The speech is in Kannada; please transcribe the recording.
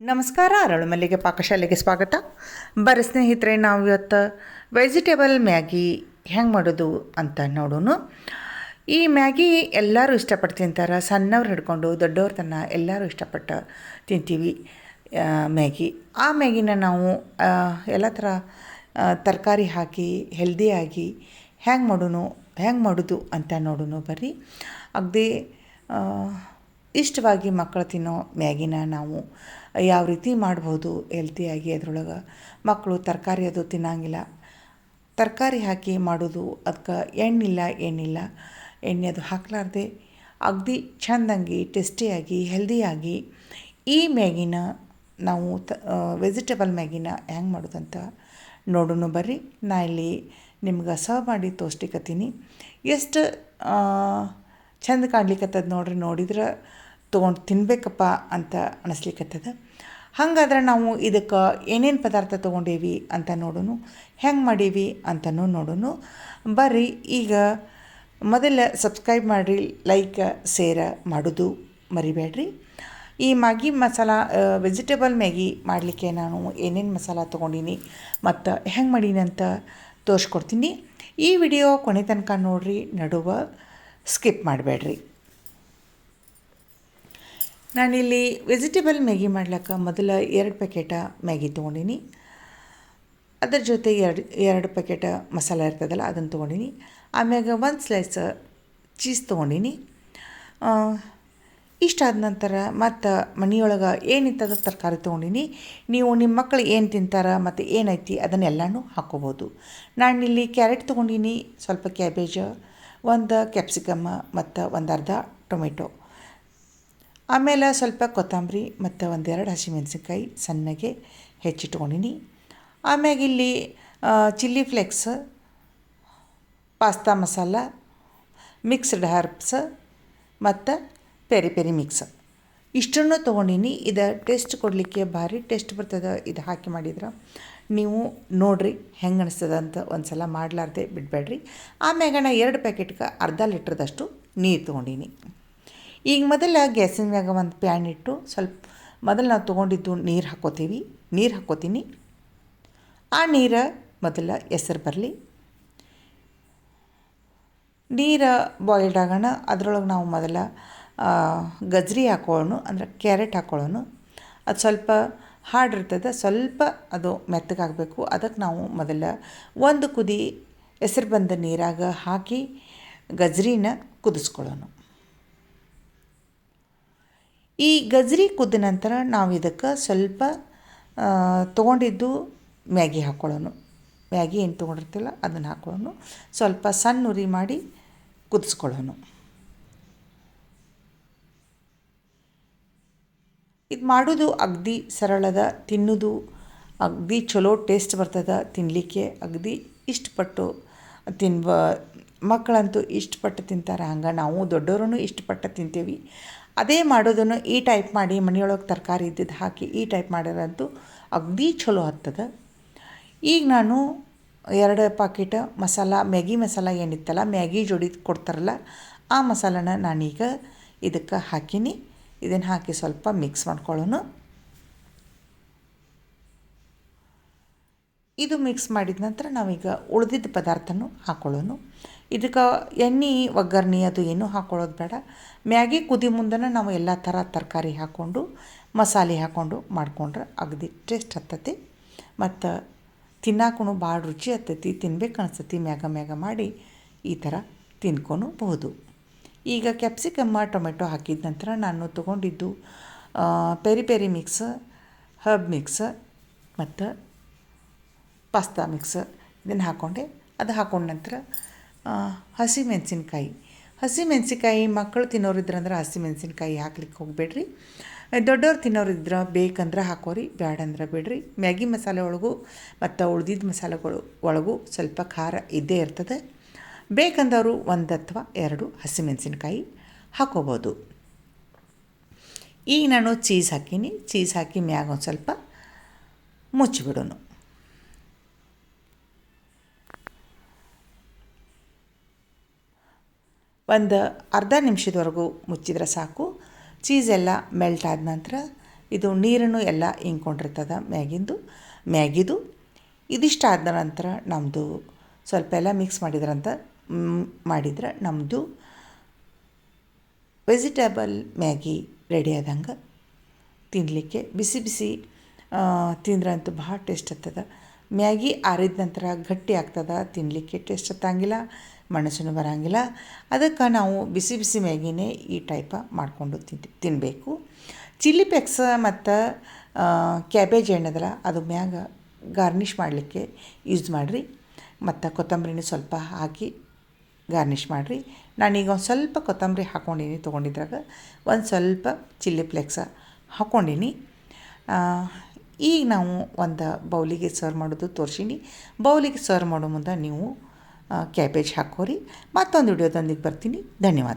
ನಮಸ್ಕಾರ ಅರಳು ಮಲ್ಲಿಗೆ ಪಾಕಶಾಲೆಗೆ ಸ್ವಾಗತ. ಬರ ಸ್ನೇಹಿತರೆ, ನಾವು ಇವತ್ತು ವೆಜಿಟೇಬಲ್ ಮ್ಯಾಗಿ ಹೆಂಗೆ ಮಾಡೋದು ಅಂತ ನೋಡೋಣ. ಈ ಮ್ಯಾಗಿ ಎಲ್ಲರೂ ಇಷ್ಟಪಟ್ಟು ತಿಂತಾರೆ, ಸಣ್ಣವ್ರು ಹಿಡ್ಕೊಂಡು ದೊಡ್ಡವ್ರ ತನ್ನ ಎಲ್ಲರೂ ಇಷ್ಟಪಟ್ಟು ತಿಂತೀವಿ ಮ್ಯಾಗಿ. ಆ ಮ್ಯಾಗಿನ ನಾವು ಎಲ್ಲ ಥರ ತರಕಾರಿ ಹಾಕಿ ಹೆಲ್ದಿಯಾಗಿ ಹೆಂಗೆ ಮಾಡೋಣ ಹ್ಯಾಂಗೆ ಮಾಡೋದು ಅಂತ ನೋಡೋಣ ಬರ್ರಿ. ಅಗದಿ ಇಷ್ಟವಾಗಿ ಮಕ್ಕಳು ತಿನ್ನೋ ಮ್ಯಾಗಿನ ನಾವು ಯಾವ ರೀತಿ ಮಾಡ್ಬೋದು ಹೆಲ್ತಿಯಾಗಿ ಅದರೊಳಗೆ? ಮಕ್ಕಳು ತರಕಾರಿ ಅದು ತಿನ್ನಂಗಿಲ್ಲ. ತರಕಾರಿ ಹಾಕಿ ಮಾಡೋದು ಅದಕ್ಕೆ ಎಣ್ಣಿಲ್ಲ ಏನಿಲ್ಲ ಎಣ್ಣೆ ಅದು ಹಾಕಲಾರ್ದೆ ಅಗದಿ ಚೆಂದಂಗಿ ಟೇಸ್ಟಿಯಾಗಿ ಹೆಲ್ದಿಯಾಗಿ ಈ ಮ್ಯಾಗಿನ ನಾವು ತ ವೆಜಿಟೇಬಲ್ ಮ್ಯಾಗಿನ ಹೆಂಗೆ ಮಾಡೋದಂತ ನೋಡೋಣ ಬರ್ರಿ. ನಾ ಇಲ್ಲಿ ನಿಮ್ಗೆ ಸರ್ವ್ ಮಾಡಿ ತೋರಿಸ್ಲಿಕ್ಕತ್ತೀನಿ ಎಷ್ಟು ಚಂದ ಕಾಣ್ಲಿಕ್ಕತ್ತದ ನೋಡ್ರಿ, ನೋಡಿದ್ರೆ ತೊಗೊಂಡು ತಿನ್ಬೇಕಪ್ಪ ಅಂತ ಅನಿಸ್ಲಿಕ್ಕತ್ತದ ಹಾಗಾದ್ರೆ ನಾವು ಇದಕ್ಕೆ ಏನೇನು ಪದಾರ್ಥ ತೊಗೊಂಡೇವಿ ಅಂತ ನೋಡೋನು, ಹೆಂಗೆ ಮಾಡೀವಿ ಅಂತನೂ ನೋಡೋನು. ಬರ್ರಿ, ಈಗ ಮೊದಲ ಸಬ್ಸ್ಕ್ರೈಬ್ ಮಾಡಿರಿ ಲೈಕ್ ಶೇರ್ ಮಾಡೋದು ಮರಿಬೇಡ್ರಿ. ಈ ಮ್ಯಾಗಿ ಮಸಾಲ ವೆಜಿಟೇಬಲ್ ಮ್ಯಾಗಿ ಮಾಡಲಿಕ್ಕೆ ನಾನು ಏನೇನು ಮಸಾಲ ತೊಗೊಂಡೀನಿ ಮತ್ತು ಹೆಂಗೆ ಮಾಡೀನಿ ಅಂತ ತೋರಿಸ್ಕೊಡ್ತೀನಿ. ಈ ವಿಡಿಯೋ ಕೊನೆ ತನಕ ನೋಡಿರಿ, ನಡುವ ಸ್ಕಿಪ್ ಮಾಡಬೇಡ್ರಿ. ನಾನಿಲ್ಲಿ ವೆಜಿಟೇಬಲ್ ಮ್ಯಾಗಿ ಮಾಡ್ಲಿಕ್ಕೆ ಮೊದಲ ಎರಡು ಪ್ಯಾಕೆಟ ಮ್ಯಾಗಿ ತೊಗೊಂಡಿನಿ. ಅದರ ಜೊತೆ ಎರಡು ಎರಡು ಪ್ಯಾಕೆಟ್ ಮಸಾಲ ಇರ್ತದಲ್ಲ ಅದನ್ನು ತೊಗೊಂಡಿನಿ. ಆಮ್ಯಾಗ ಒಂದು ಸ್ಲೈಸ್ ಚೀಸ್ ತೊಗೊಂಡೀನಿ. ಇಷ್ಟಾದ ನಂತರ ಮತ್ತು ಮನೆಯೊಳಗೆ ಏನಿತ್ತದ ತರಕಾರಿ ತೊಗೊಂಡಿನಿ. ನೀವು ನಿಮ್ಮ ಮಕ್ಕಳು ಏನು ತಿಂತಾರೆ ಮತ್ತು ಏನೈತಿ ಅದನ್ನೆಲ್ಲನೂ ಹಾಕ್ಕೋಬೋದು ನಾನಿಲ್ಲಿ ಕ್ಯಾರೆಟ್ ತೊಗೊಂಡಿನಿ, ಸ್ವಲ್ಪ ಕ್ಯಾಬೇಜ್ ಒಂದು ಕ್ಯಾಪ್ಸಿಕಮ್ ಮತ್ತು ಒಂದು ಅರ್ಧ ಟೊಮೆಟೊ. ಆಮೇಲೆ ಸ್ವಲ್ಪ ಕೊತ್ತಂಬರಿ ಮತ್ತು ಒಂದೆರಡು ಹಸಿಮೆಣಸಿನ್ಕಾಯಿ ಸಣ್ಣಗೆ ಹೆಚ್ಚಿಟ್ಕೊಂಡಿನಿ. ಆಮ್ಯಾಗ ಇಲ್ಲಿ chilli flakes, pasta masala, mixed herbs ಮತ್ತು ಪೆರಿ ಪೆರಿ ಮಿಕ್ಸ್. ಇಷ್ಟನ್ನು ತೊಗೊಂಡಿನಿ. ಇದು ಟೇಸ್ಟ್ ಕೊಡಲಿಕ್ಕೆ ಭಾರಿ ಟೇಸ್ಟ್ ಬರ್ತದೆ. ಇದು ಹಾಕಿ ಮಾಡಿದ್ರೆ. ನೀವು ನೋಡಿರಿ ಹೆಂಗೆ ಅನಿಸ್ತದ ಅಂತ ಒಂದು ಸಲ ಮಾಡಲಾರ್ದೆ ಬಿಡಬೇಡ್ರಿ. ಆಮ್ಯಾಗ ನಾ ಎರಡು ಪ್ಯಾಕೆಟ್ಗೆ ಅರ್ಧ ಲೀಟ್ರದಷ್ಟು ನೀರು ತೊಗೊಂಡೀನಿ. ಈಗ ಮೊದಲು ಗ್ಯಾಸಿನ ಮ್ಯಾಗ ಒಂದು ಪ್ಯಾನ್ ಇಟ್ಟು ಸ್ವಲ್ಪ ಮೊದಲು ನಾವು ತೊಗೊಂಡಿದ್ದು ನೀರು ಹಾಕ್ಕೋತೀವಿ ನೀರು ಹಾಕೋತೀನಿ. ಆ ನೀರು ಮೊದಲ ಹೆಸರು ಬರಲಿ. ನೀರು ಬಾಯ್ಲ್ಡ್ ಆಗೋಣ. ಅದರೊಳಗೆ ನಾವು ಮೊದಲ ಗಜ್ರಿ ಹಾಕೊಳ್ಳೋಣ. ಅಂದ್ರೆ ಕ್ಯಾರೆಟ್ ಹಾಕೊಳ್ಳೋಣ. ಅದು ಸ್ವಲ್ಪ ಹಾಡಿರ್ತದೆ ಸ್ವಲ್ಪ ಅದು ಮೆತ್ತಗಾಗಬೇಕು. ಅದಕ್ಕೆ ನಾವು ಮೊದಲ ಒಂದು ಕುದಿ ಹೆಸರು ಬಂದ ನೀರಾಗ ಹಾಕಿ ಗಜ್ರಿನ ಕುದಿಸ್ಕೊಳ್ಳೋಣ. ಈ ಗಜ್ರಿ ಕುದ್ದ ನಂತರ ನಾವು ಇದಕ್ಕೆ ಸ್ವಲ್ಪ ತೊಗೊಂಡಿದ್ದು ಮ್ಯಾಗಿ ಹಾಕ್ಕೊಳ್ಳೋಣ. ಮ್ಯಾಗಿ ಏನು ತೊಗೊಂಡಿರ್ತಿಲ್ಲ ಅದನ್ನು ಹಾಕ್ಕೊಳ್ಳೋಣ. ಸ್ವಲ್ಪ ಸಣ್ಣ ಉರಿ ಮಾಡಿ ಕುದಿಸ್ಕೊಳ್ಳೋಣ. ಇದು ಮಾಡೋದು ಅಗ್ದಿ ಸರಳದ, ತಿನ್ನೋದು ಅಗ್ದಿ ಚಲೋ ಟೇಸ್ಟ್ ಬರ್ತದೆ ತಿನ್ನಲಿಕ್ಕೆ ಅಗ್ದಿ ಇಷ್ಟಪಟ್ಟು ತಿನ್ಬ, ಮಕ್ಕಳಂತೂ ಇಷ್ಟಪಟ್ಟು ತಿಂತಾರೆ. ಹಂಗೆ ನಾವು ದೊಡ್ಡವರು ಇಷ್ಟಪಟ್ಟು ತಿಂತೀವಿ. ಅದೇ ಮಾಡೋದನ್ನು ಈ ಟೈಪ್ ಮಾಡಿ ಮನೆಯೊಳಗೆ ತರಕಾರಿ ಇದ್ದಿದ್ದು ಹಾಕಿ ಈ ಟೈಪ್ ಮಾಡಿರಂತೂ ಅಗ್ದಿ ಚಲೋ ಹತ್ತದ ಈಗ ನಾನು ಎರಡು ಪಾಕೆಟ್ ಮಸಾಲ, ಮ್ಯಾಗಿ ಮಸಾಲ ಏನಿತ್ತಲ್ಲ, ಮ್ಯಾಗಿ ಜೋಡಿ ಕೊಡ್ತಾರಲ್ಲ, ಆ ಮಸಾಲನ ನಾನೀಗ ಇದಕ್ಕೆ ಹಾಕೀನಿ. ಇದನ್ನು ಹಾಕಿ ಸ್ವಲ್ಪ ಮಿಕ್ಸ್ ಮಾಡ್ಕೊಳ್ಳೋಣ. ಇದು ಮಿಕ್ಸ್ ಮಾಡಿದ ನಂತರ ನಾವೀಗ ಉಳಿದಿದ್ದ ಪದಾರ್ಥನೂ ಹಾಕ್ಕೊಳ್ಳೋಣ ಇದಕ್ಕೆ ಎಣ್ಣೆ, ಒಗ್ಗರಣೆ ಅದು ಏನೂ ಹಾಕ್ಕೊಳ್ಳೋದು ಬೇಡ. ಮ್ಯಾಗಿ ಕುದಿ ಮುಂದೆ ನಾವು ಎಲ್ಲ ಥರ ತರಕಾರಿ ಹಾಕ್ಕೊಂಡು, ಮಸಾಲೆ ಹಾಕ್ಕೊಂಡು ಮಾಡ್ಕೊಂಡ್ರೆ ಅಗದಿ ಟೇಸ್ಟ್ ಹತ್ತತಿ. ಮತ್ತು ತಿನ್ನಾಕೂ ಭಾಳ ರುಚಿ ಹತ್ತೈತಿ, ತಿನ್ಬೇಕು ಅನಿಸ್ತತಿ ಮ್ಯಾಗ ಮ್ಯಾಗ ಮಾಡಿ ಈ ಥರ ತಿನ್ಕೊಬಹುದು ಈಗ ಕ್ಯಾಪ್ಸಿಕಮ್ಮ ಟೊಮೆಟೊ ಹಾಕಿದ ನಂತರ ನಾನು ತೊಗೊಂಡಿದ್ದು peri peri mix herb mix ಮತ್ತು ಪಾಸ್ತಾ ಮಿಕ್ಸ್ ಇದನ್ನು ಹಾಕ್ಕೊಂಡೆ ಅದು ಹಾಕೊಂಡ ನಂತರ ಹಸಿ ಮೆಣಸಿನ್ಕಾಯಿ. ಹಸಿ ಮೆಣಸಿನ್ಕಾಯಿ ಮಕ್ಕಳು ತಿನ್ನೋರಿದ್ರಂದ್ರೆ ಹಸಿ ಮೆಣಸಿನ್ಕಾಯಿ ಹಾಕ್ಲಿಕ್ಕೆ ಹೋಗಬೇಡ್ರಿ. ದೊಡ್ಡವ್ರು ತಿನ್ನೋರಿದ್ರೆ ಬೇಕಂದ್ರೆ ಹಾಕೋರಿ ಬ್ಯಾಡಂದ್ರೆ ಬಿಡ್ರಿ. ಮ್ಯಾಗಿ ಮಸಾಲೆ ಒಳಗೂ ಮತ್ತು ಉಳ್ದಿದ್ದ ಮಸಾಲೆಗಳು ಒಳಗೂ ಸ್ವಲ್ಪ ಖಾರ ಇದ್ದೇ ಇರ್ತದೆ. ಬೇಕಂದವರು ಒಂದು ಅಥವಾ ಎರಡು ಹಸಿಮೆಣಸಿನ್ಕಾಯಿ ಹಾಕೋಬೋದು. ಈಗ ನಾನು ಚೀಸ್ ಹಾಕೀನಿ. ಚೀಸ್ ಹಾಕಿ ಮ್ಯಾಗ ಒಂದು ಸ್ವಲ್ಪ ಮುಚ್ಚಿಬಿಡೋನು. ಒಂದು ಅರ್ಧ ನಿಮಿಷದವರೆಗೂ ಮುಚ್ಚಿದ್ರೆ ಸಾಕು. ಚೀಸ್ ಎಲ್ಲ ಮೆಲ್ಟ್ ಆದ ನಂತರ ಇದು ನೀರನ್ನು ಎಲ್ಲ ಇಂಕೊಂಡಿರ್ತದೆ ಮ್ಯಾಗಿಂದು, ಮ್ಯಾಗಿದು. ಇದಿಷ್ಟು ಆದ ನಂತರ ನಮ್ಮದು ಸ್ವಲ್ಪ ಎಲ್ಲ ಮಿಕ್ಸ್ ಮಾಡಿದ್ರಂತ ಮಾಡಿದ್ರೆ ನಮ್ಮದು ವೆಜಿಟೇಬಲ್ ಮ್ಯಾಗಿ ರೆಡಿ ಆದಂಗೆ ತಿನ್ನಲಿಕ್ಕೆ ಬಿಸಿ ಬಿಸಿ ತಿಂದ್ರಂತೂ ಭಾಳ ಟೇಸ್ಟ್ ಹತ್ತದ. ಮ್ಯಾಗಿ ಆರಿದ ನಂತರ ಗಟ್ಟಿ ಆಗ್ತದೆ ತಿನ್ನಲಿಕ್ಕೆ ಟೇಸ್ಟ್ ಹತ್ತಂಗಿಲ್ಲ, ಮನಸ್ಸನ್ನು ಬರೋಂಗಿಲ್ಲ. ಅದಕ್ಕೆ ನಾವು ಬಿಸಿ ಬಿಸಿ ಮ್ಯಾಗಿನೇ ಈ ಟೈಪ ಮಾಡಿಕೊಂಡು ತಿಂತಿ ತಿನ್ನಬೇಕು ಚಿಲ್ಲಿ ಪೆಕ್ಸ ಮತ್ತು ಕ್ಯಾಬೇಜ್ ಎಣ್ಣೆದಲ್ಲ ಅದು ಮ್ಯಾಗ ಗಾರ್ನಿಷ್ ಮಾಡಲಿಕ್ಕೆ ಯೂಸ್ ಮಾಡಿರಿ. ಮತ್ತು ಕೊತ್ತಂಬರಿನೂ ಸ್ವಲ್ಪ ಹಾಕಿ ಗಾರ್ನಿಷ್ ಮಾಡಿರಿ. ನಾನೀಗ ಒಂದು ಸ್ವಲ್ಪ ಕೊತ್ತಂಬರಿ ಹಾಕ್ಕೊಂಡೀನಿ ತೊಗೊಂಡಿದ್ರಾಗ. ಒಂದು ಸ್ವಲ್ಪ ಚಿಲ್ಲಿ ಫ್ಲೆಕ್ಸ ಹಾಕ್ಕೊಂಡೀನಿ ಈಗ ನಾವು ಒಂದು ಬೌಲಿಗೆ ಸರ್ವ್ ಮಾಡೋದು ತೋರ್ಸೀನಿ. ಬೌಲಿಗೆ ಸರ್ವ್ ಮಾಡೋ ಮುಂದೆ ನೀವು ಕ್ಯಾಬೇಜ್ ಹಾಕೋರಿ. ಮತ್ತೊಂದು ವಿಡಿಯೋದೊಂದಿಗೆ ಬರ್ತೀನಿ. ಧನ್ಯವಾದ.